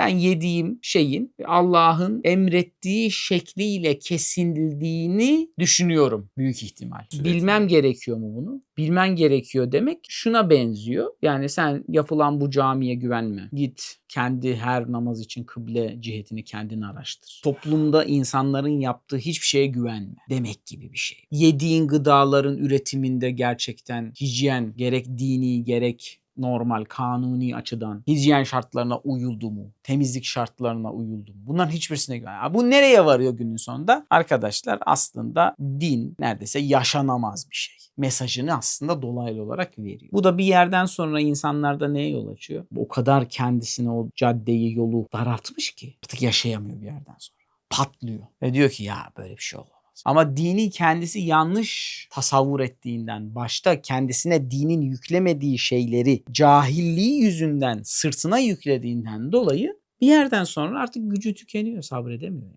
Ben yediğim şeyin Allah'ın emrettiği şekliyle kesildiğini düşünüyorum büyük ihtimal. Sürekli. Bilmem gerekiyor mu bunu? Bilmen gerekiyor demek şuna benziyor. Yani sen yapılan bu camiye güvenme. Git kendi her namaz için kıble cihetini kendin araştır. Toplumda insanların yaptığı hiçbir şeye güvenme demek gibi bir şey. Yediğin gıdaların üretiminde gerçekten hijyen gerek dini gerek normal kanuni açıdan hijyen şartlarına uyuldu mu? Temizlik şartlarına uyuldu mu? Bunların hiçbirisine. Ha, Bu nereye varıyor günün sonunda? Arkadaşlar aslında din neredeyse yaşanamaz bir şey. Mesajını aslında dolaylı olarak veriyor. Bu da bir yerden sonra insanlarda neye yol açıyor? O kadar kendisine o caddeyi, yolu daraltmış ki artık yaşayamıyor bir yerden sonra. Patlıyor. Ve diyor ki ya böyle bir şey olamaz. Ama dini kendisi yanlış tasavvur ettiğinden, başta kendisine dinin yüklemediği şeyleri cahilliği yüzünden sırtına yüklediğinden dolayı bir yerden sonra artık gücü tükeniyor, sabredemiyor.